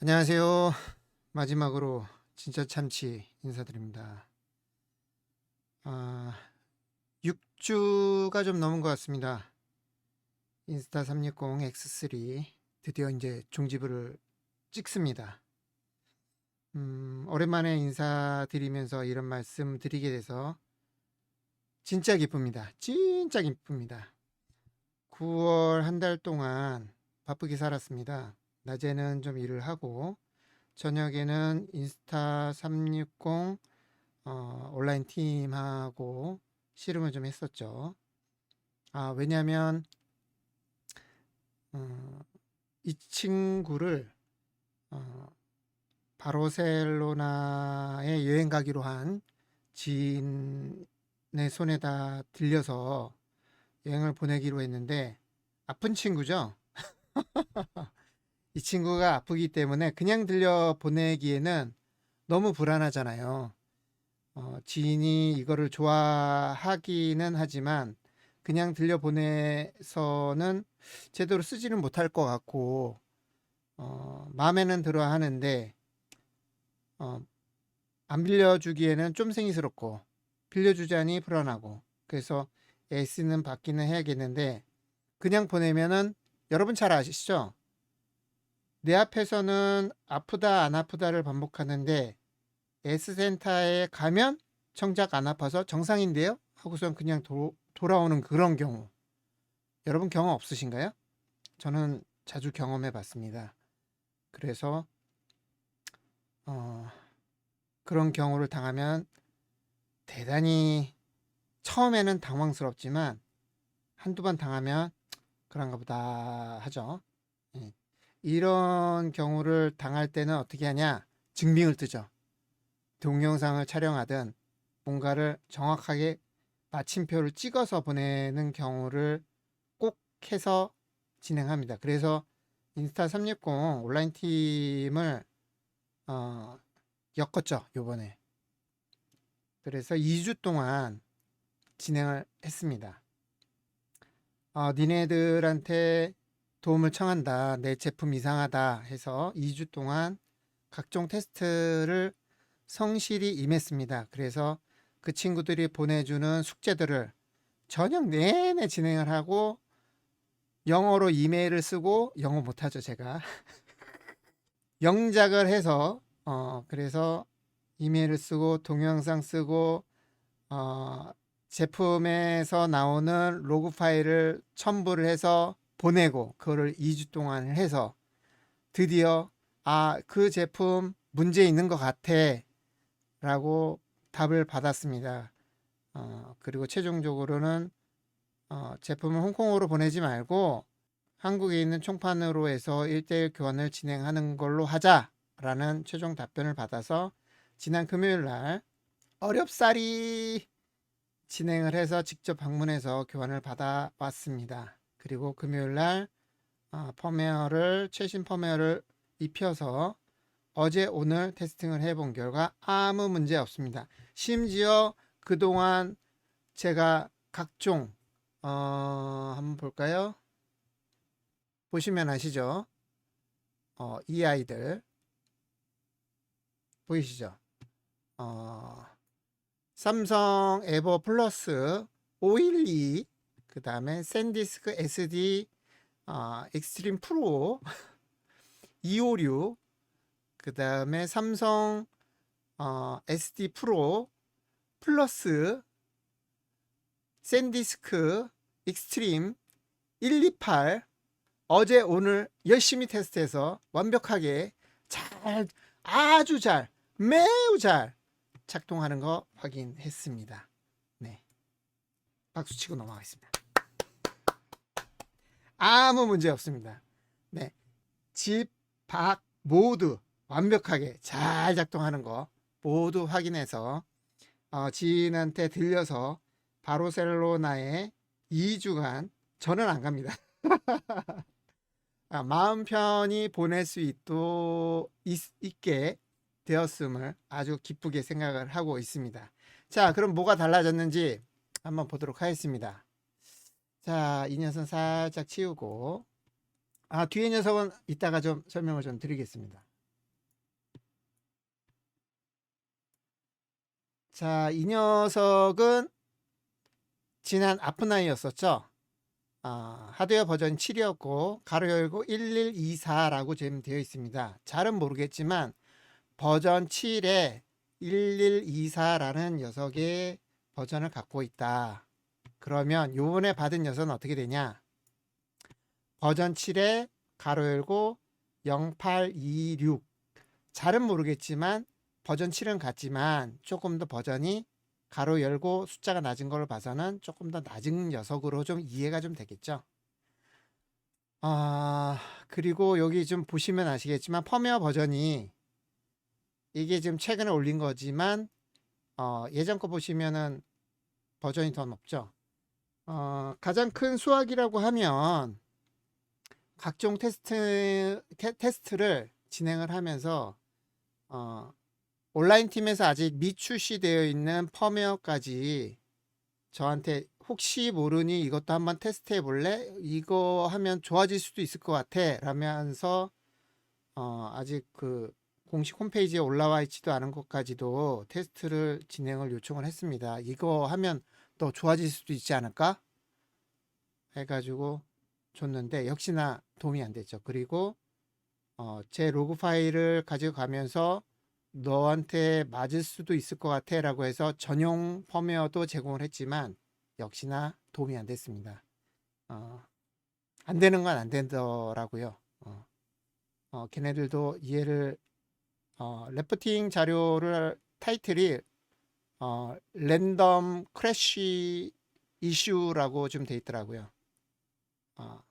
안녕하세요. 마지막으로 진짜 참치 인사드립니다. 아, 6주가 좀 넘은 것 같습니다. 인스타 360 X3 드디어 이제 종지부를 찍습니다. 음, 오랜만에 인사드리면서 이런 말씀 드리게 돼서 진짜 기쁩니다. 진짜 기쁩니다. 9월 한 달 동안 바쁘게 살았습니다. 낮에는 좀 일을 하고 저녁에는 인스타 360 어, 온라인 팀하고 씨름을 좀 했었죠. 아, 왜냐면 어, 이 친구를 어, 바르셀로나에 여행 가기로 한 지인의 손에다 들려서 여행을 보내기로 했는데 아픈 친구죠. 이 친구가 아프기 때문에 그냥 들려 보내기에는 너무 불안하잖아요. 어, 지인이 이거를 좋아하기는 하지만 그냥 들려 보내서는 제대로 쓰지는 못할 것 같고 어, 마음에는 들어 하는데 어, 안 빌려주기에는 좀 생이스럽고 빌려주자니 불안하고 그래서 S는 받기는 해야겠는데 그냥 보내면은 여러분 잘 아시죠? 내 앞에서는 아프다 안 아프다를 반복하는데 S센터에 가면 정작 안 아파서 정상인데요? 하고선 그냥 도, 돌아오는 그런 경우 여러분 경험 없으신가요? 저는 자주 경험해 봤습니다. 그래서 어, 그런 경우를 당하면 대단히 처음에는 당황스럽지만 한두 번 당하면 그런가 보다 하죠. 예. 이런 경우를 당할 때는 어떻게 하냐? 증빙을 뜨죠. 동영상을 촬영하든 뭔가를 정확하게 마침표를 찍어서 보내는 경우를 꼭 해서 진행합니다. 그래서 인스타 360 온라인 팀을 어, 엮었죠. 요번에. 그래서 2주 동안 진행을 했습니다. 어, 니네들한테 도움을 청한다. 내 제품 이상하다 해서 2주 동안 각종 테스트를 성실히 임했습니다. 그래서 그 친구들이 보내주는 숙제들을 저녁 내내 진행을 하고 영어로 이메일을 쓰고 영어 못하죠 제가 영작을 해서 어 그래서 이메일을 쓰고 동영상 쓰고 어 제품에서 나오는 로그 파일을 첨부를 해서 보내고 그거를 2주 동안 해서 드디어 아, 그 제품 문제 있는 것 같아 라고 답을 받았습니다. 어, 그리고 최종적으로는 어, 제품을 홍콩으로 보내지 말고 한국에 있는 총판으로 해서 1대1 교환을 진행하는 걸로 하자라는 최종 답변을 받아서 지난 금요일 날 어렵사리 진행을 해서 직접 방문해서 교환을 받아왔습니다. 그리고 금요일 날 어, 펌웨어를 최신 펌웨어를 입혀서 어제 오늘 테스팅을 해본 결과 아무 문제 없습니다. 심지어 그동안 제가 각종 어, 한번 볼까요? 보시면 아시죠? 어, 이 아이들 보이시죠? 어, 삼성 에버 플러스 512, 그 다음에 샌디스크 SD 어, 익스트림 프로 256, 그 다음에 삼성 어, SD 프로 플러스 샌디스크 익스트림 128 어제 오늘 열심히 테스트해서 완벽하게 잘 아주 잘 매우 잘 작동하는 거 확인했습니다. 네. 박수 치고 넘어가겠습니다. 아무 문제 없습니다. 네. 집, 밖 모두 완벽하게 잘 작동하는 거 모두 확인해서 어, 지인한테 들려서 바르셀로나에 2주간 저는 안 갑니다. 아, 마음 편히 보낼 수 있도 있, 있게 되었음을 아주 기쁘게 생각을 하고 있습니다. 자, 그럼 뭐가 달라졌는지 한번 보도록 하겠습니다. 자, 이 녀석은 살짝 치우고 아, 뒤에 녀석은 이따가 좀 설명을 좀 드리겠습니다. 자, 이 녀석은 지난 아픈 아이였었죠. 아, 하드웨어 버전 7이었고 가로 열고 1124라고 지금 되어 있습니다. 잘은 모르겠지만 버전 7에 1124라는 녀석의 버전을 갖고 있다. 그러면 요번에 받은 녀석은 어떻게 되냐? 버전 7에 가로 열고 0826 잘은 모르겠지만 버전 7은 같지만 조금 더 버전이 가로 열고 숫자가 낮은 걸 봐서는 조금 더 낮은 녀석으로 좀 이해가 좀 되겠죠. 아, 그리고 여기 좀 보시면 아시겠지만 펌웨어 버전이 이게 지금 최근에 올린 거지만 어, 예전 거 보시면은 버전이 더 높죠. 어, 가장 큰 수확이라고 하면 각종 테스트 테, 테스트를 진행을 하면서 어, 온라인 팀에서 아직 미출시되어 있는 펌웨어까지 저한테 혹시 모르니 이것도 한번 테스트해 볼래? 이거 하면 좋아질 수도 있을 것 같아. 라면서 어, 아직 그 공식 홈페이지에 올라와 있지도 않은 것까지도 테스트를 진행을 요청을 했습니다. 이거 하면 더 좋아질 수도 있지 않을까? 해가지고 줬는데 역시나 도움이 안 됐죠. 그리고 어, 제 로그 파일을 가지고 가면서 너한테 맞을 수도 있을 것 같아 라고 해서 전용 펌웨어도 제공을 했지만 역시나 도움이 안 됐습니다. 어, 안 되는 건안 된다라고요. 어, 어, 걔네들도 이해를 어, 레프팅 자료를 타이틀이 어, 랜덤 크래쉬 이슈라고 좀 돼 있더라고요. 어,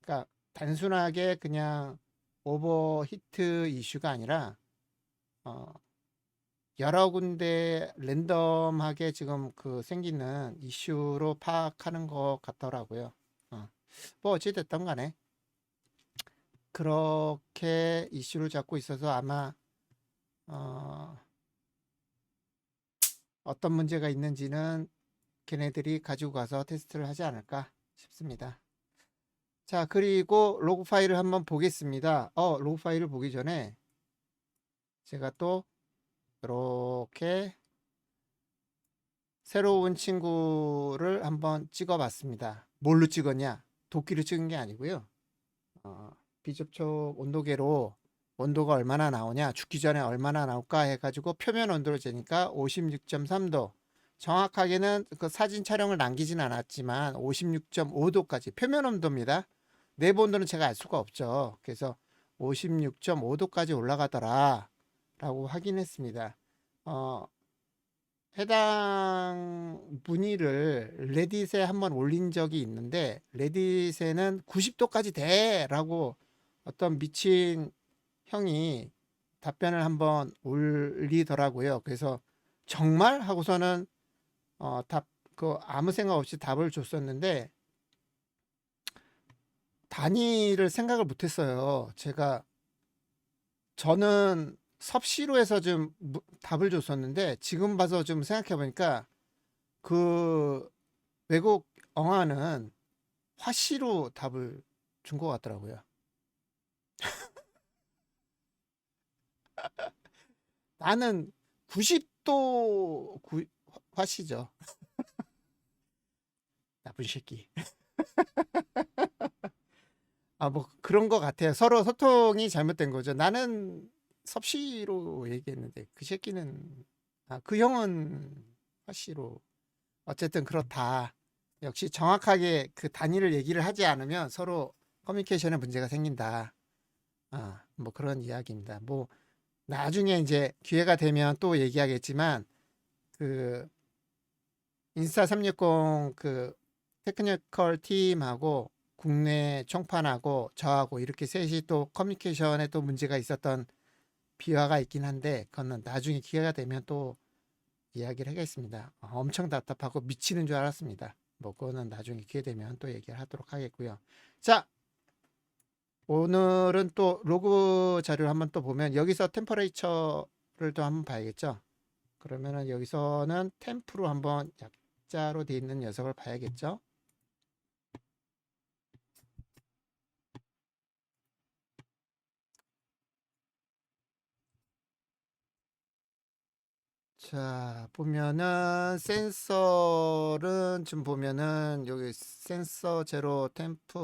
그러니까 단순하게 그냥 오버히트 이슈가 아니라 어, 여러 군데 랜덤하게 지금 그 생기는 이슈로 파악하는 것 같더라고요. 어, 뭐 어찌됐든 간에 그렇게 이슈를 잡고 있어서 아마 어, 어떤 문제가 있는지는 걔네들이 가지고 가서 테스트를 하지 않을까 싶습니다. 자, 그리고 로그 파일을 한번 보겠습니다. 어, 로그 파일을 보기 전에 제가 또 이렇게 새로운 친구를 한번 찍어 봤습니다. 뭘로 찍었냐? 도끼로 찍은 게 아니고요. 어, 비접촉 온도계로 온도가 얼마나 나오냐, 죽기 전에 얼마나 나올까 해가지고 표면 온도를 재니까 56.3도. 정확하게는 그 사진 촬영을 남기진 않았지만 56.5도까지 표면 온도입니다. 내부 온도는 제가 알 수가 없죠. 그래서 56.5도까지 올라가더라. 라고 확인했습니다. 어, 해당 문의를 레딧에 한번 올린 적이 있는데 레딧에는 90도까지 돼! 라고 어떤 미친 형이 답변을 한번 올리더라고요. 그래서 정말 하고서는 어, 답, 그 아무 생각 없이 답을 줬었는데 단위를 생각을 못했어요. 제가 저는 섭씨로 해서 좀 답을 줬었는데 지금 봐서 좀 생각해 보니까 그 외국 영화는 화씨로 답을 준 것 같더라고요. 나는 90도 구, 화씨죠. 나쁜 새끼. 아, 뭐 그런 것 같아요. 서로 소통이 잘못된 거죠. 나는 섭씨로 얘기했는데 그 새끼는 아, 그 형은 화씨로 어쨌든 그렇다. 역시 정확하게 그 단위를 얘기를 하지 않으면 서로 커뮤니케이션에 문제가 생긴다. 아, 뭐 그런 이야기입니다. 뭐 나중에 이제 기회가 되면 또 얘기하겠지만 그 인스타 360 그 테크니컬 팀하고 국내 총판하고 저하고 이렇게 셋이 또 커뮤니케이션에 또 문제가 있었던 비화가 있긴 한데 그거는 나중에 기회가 되면 또 이야기를 하겠습니다. 어, 엄청 답답하고 미치는 줄 알았습니다. 뭐 그거는 나중에 기회 되면 또 얘기를 하도록 하겠고요. 자, 오늘은 또 로그 자료를 한번 또 보면 여기서 템퍼레이처를 또 한번 봐야겠죠. 그러면은 여기서는 템프로 한번 약자로 되어 있는 녀석을 봐야겠죠. 자, 보면은 센서는 지금 보면은 여기 센서 제로 템프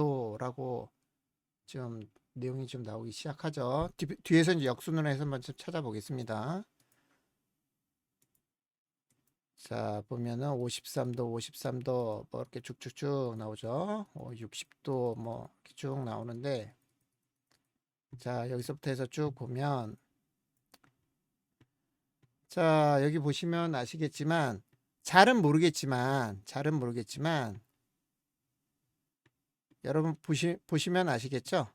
55도라고 지금 내용이 좀 나오기 시작하죠. 뒤, 뒤에서 이제 역순으로 해서 한번 좀 찾아보겠습니다. 자, 보면은 53도, 53도 뭐 이렇게 쭉쭉쭉 나오죠. 어, 60도 뭐 이렇게 쭉 나오는데 자, 여기서부터 해서 쭉 보면 자, 여기 보시면 아시겠지만 잘은 모르겠지만 잘은 모르겠지만 여러분 보시, 보시면 아시겠죠?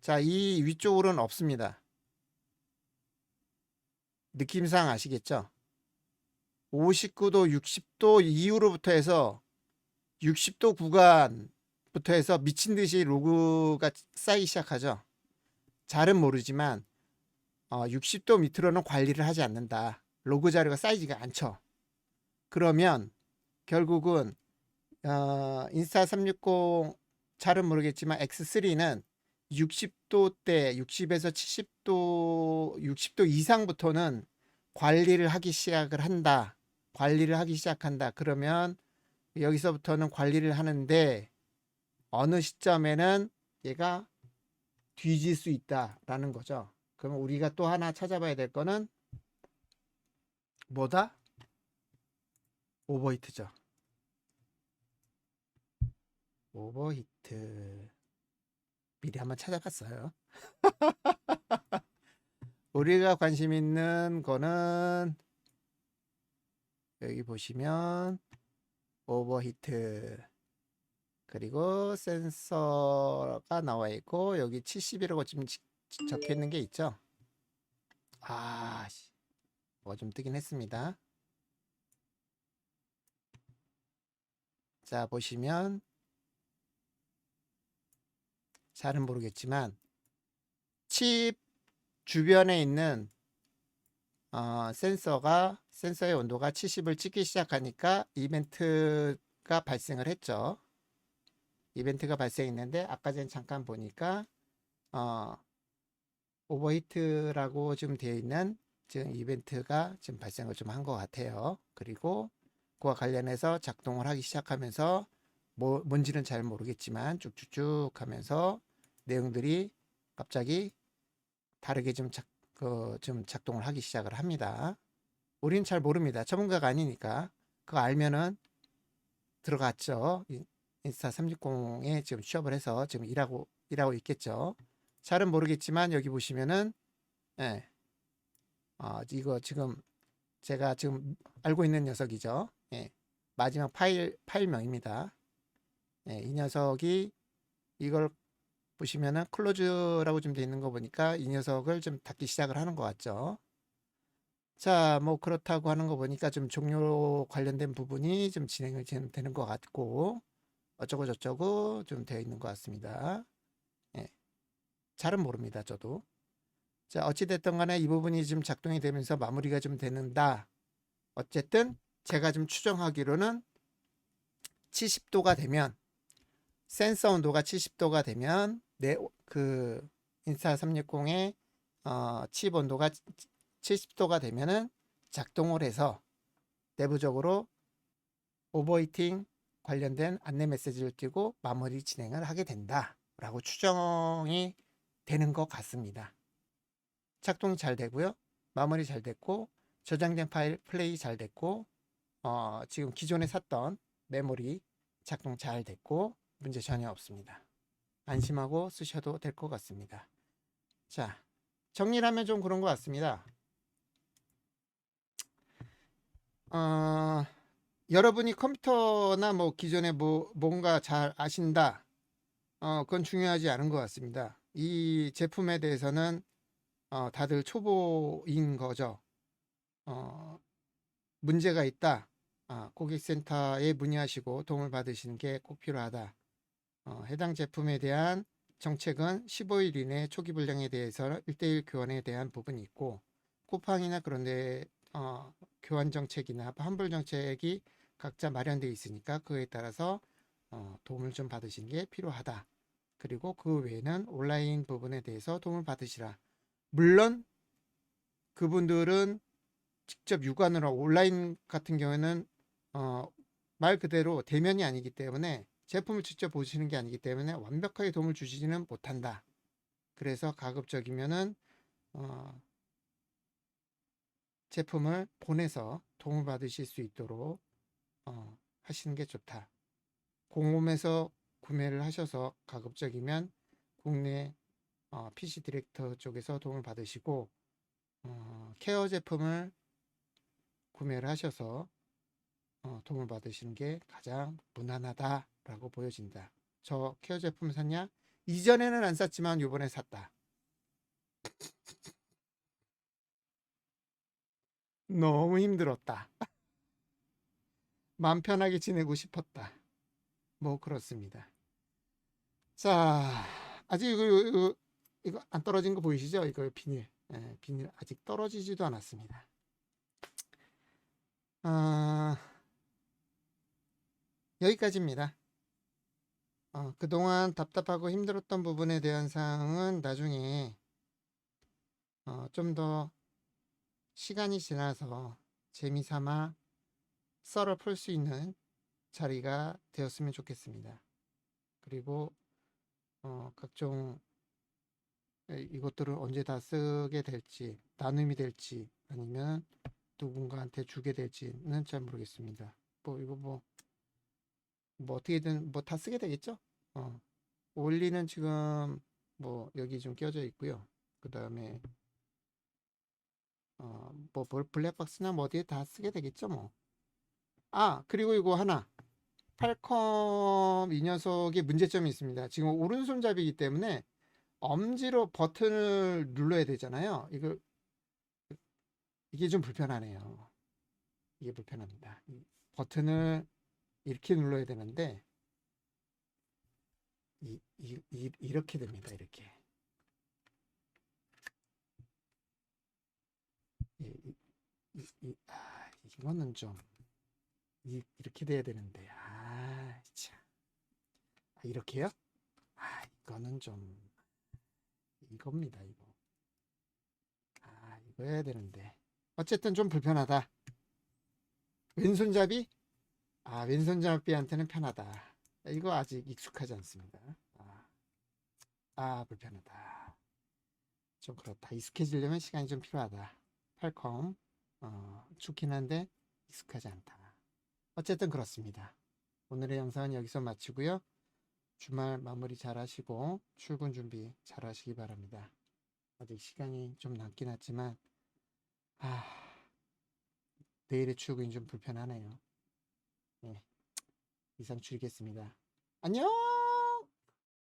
자, 이 위쪽으로는 없습니다. 느낌상 아시겠죠? 59도, 60도 이후로부터 해서 60도 구간부터 해서 미친 듯이 로그가 쌓이기 시작하죠. 잘은 모르지만 어, 60도 밑으로는 관리를 하지 않는다. 로그 자료가 쌓이지가 않죠. 그러면 결국은 어, 인스타 360 잘은 모르겠지만 X3는 60도 대, 60에서 70도, 60도 이상부터는 관리를 하기 시작을 한다. 관리를 하기 시작한다. 그러면 여기서부터는 관리를 하는데 어느 시점에는 얘가 뒤질 수 있다라는 거죠. 그럼 우리가 또 하나 찾아봐야 될 거는 뭐다? 오버히트죠. 오버히트. 미리 한번 찾아봤어요. 우리가 관심 있는 거는 여기 보시면 오버히트 그리고 센서가 나와 있고 여기 70이라고 지금 지- 적혀 있는 게 있죠. 아, 뭐가 좀 뜨긴 했습니다. 자, 보시면 잘은 모르겠지만 칩 주변에 있는 어, 센서가 센서의 온도가 70을 찍기 시작하니까 이벤트가 발생을 했죠. 이벤트가 발생했는데 아까 전에 잠깐 보니까 어, 오버히트라고 지금 되어 있는 지금 이벤트가 지금 발생을 좀 한 것 같아요. 그리고 그와 관련해서 작동을 하기 시작하면서 뭐 뭔지는 잘 모르겠지만 쭉쭉쭉 하면서 내용들이 갑자기 다르게 좀, 작, 그, 좀 작동을 하기 시작을 합니다. 우리는 잘 모릅니다. 전문가가 아니니까. 그거 알면은 들어갔죠. 인- 인스타 360에 지금 취업을 해서 지금 일하고, 일하고 있겠죠. 잘은 모르겠지만 여기 보시면은, 예. 어, 이거 지금 제가 지금 알고 있는 녀석이죠. 예. 마지막 파일, 파일명입니다. 예, 이 녀석이 이걸 보시면은 클로즈라고 좀 돼 있는 거 보니까 이 녀석을 좀 닫기 시작을 하는 것 같죠. 자, 뭐 그렇다고 하는 거 보니까 좀 종료 관련된 부분이 좀 진행이 좀 되는 것 같고 어쩌고 저쩌고 좀 되어 있는 것 같습니다. 예. 잘은 모릅니다, 저도. 자, 어찌됐든 간에 이 부분이 지금 작동이 되면서 마무리가 좀 되는다. 어쨌든 제가 좀 추정하기로는 70도가 되면 센서 온도가 70도가 되면 내 그 인스타 360의 어, 칩 온도가 70도가 되면은 작동을 해서 내부적으로 오버히팅 관련된 안내 메시지를 띄고 마무리 진행을 하게 된다라고 추정이 되는 것 같습니다. 작동이 잘 되고요. 마무리 잘 됐고 저장된 파일 플레이 잘 됐고 어, 지금 기존에 샀던 메모리 작동 잘 됐고 문제 전혀 없습니다. 안심하고 쓰셔도 될 것 같습니다. 자, 정리를 하면 좀 그런 것 같습니다. 어, 여러분이 컴퓨터나 뭐 기존에 뭐 뭔가 잘 아신다. 어, 그건 중요하지 않은 것 같습니다. 이 제품에 대해서는 어, 다들 초보인 거죠. 어, 문제가 있다. 아, 고객센터에 문의하시고 도움을 받으시는 게 꼭 필요하다. 어, 해당 제품에 대한 정책은 15일 이내 초기 불량에 대해서 1대1 교환에 대한 부분이 있고 쿠팡이나 그런 데 어, 교환 정책이나 환불 정책이 각자 마련되어 있으니까 그에 따라서 어, 도움을 좀 받으시는 게 필요하다. 그리고 그 외에는 온라인 부분에 대해서 도움을 받으시라. 물론 그분들은 직접 육안으로 온라인 같은 경우에는 어, 말 그대로 대면이 아니기 때문에 제품을 직접 보시는 게 아니기 때문에 완벽하게 도움을 주시지는 못한다. 그래서 가급적이면은 어, 제품을 보내서 도움을 받으실 수 있도록 어, 하시는 게 좋다. 공홈에서 구매를 하셔서 가급적이면 국내 어, PC 디렉터 쪽에서 도움을 받으시고 어, 케어 제품을 구매를 하셔서 어, 도움을 받으시는 게 가장 무난하다라고 보여진다. 저 케어 제품 샀냐? 이전에는 안 샀지만 요번에 샀다. 너무 힘들었다. 마음 편하게 지내고 싶었다. 뭐 그렇습니다. 자, 아직 이거, 이거, 이거 안 떨어진 거 보이시죠? 이거 비닐. 예, 비닐 아직 떨어지지도 않았습니다. 아, 여기까지입니다. 어, 그동안 답답하고 힘들었던 부분에 대한 사항은 나중에 어, 좀 더 시간이 지나서 재미삼아 썰을 풀수 있는 자리가 되었으면 좋겠습니다. 그리고 어, 각종 에, 이것들을 언제 다 쓰게 될지 나눔이 될지 아니면 누군가한테 주게 될지는 잘 모르겠습니다. 뭐 이거 뭐 뭐 어떻게든 뭐 다 쓰게 되겠죠? 어. 올리는 지금 뭐 여기 좀 끼워져 있고요. 그 다음에 어뭐 블랙박스나 뭐 어디에 다 쓰게 되겠죠 뭐. 아 그리고 이거 하나 팔컴 이 녀석의 문제점이 있습니다. 지금 오른손잡이기 때문에 엄지로 버튼을 눌러야 되잖아요. 이거 이게 좀 불편하네요. 이게 불편합니다. 이 버튼을 이렇게 눌러야 되는데 이, 이, 이, 이렇게 됩니다. 이렇게. 이, 이, 이, 이, 아, 이거는 좀 이, 이렇게 돼야 되는데 아, 참. 아, 이렇게요? 아, 이거는 좀 이겁니다. 이거. 아, 이거 해야 되는데 어쨌든 좀 불편하다. 왼손잡이? 아, 왼손잡이한테는 편하다. 이거 아직 익숙하지 않습니다. 아, 아, 불편하다. 좀 그렇다. 익숙해지려면 시간이 좀 필요하다. 팔컴, 어, 좋긴 한데 익숙하지 않다. 어쨌든 그렇습니다. 오늘의 영상은 여기서 마치고요. 주말 마무리 잘 하시고 출근 준비 잘 하시기 바랍니다. 아직 시간이 좀 남긴 하지만, 아, 내일의 출근이 좀 불편하네요. 네. 이상 줄이겠습니다. 안녕!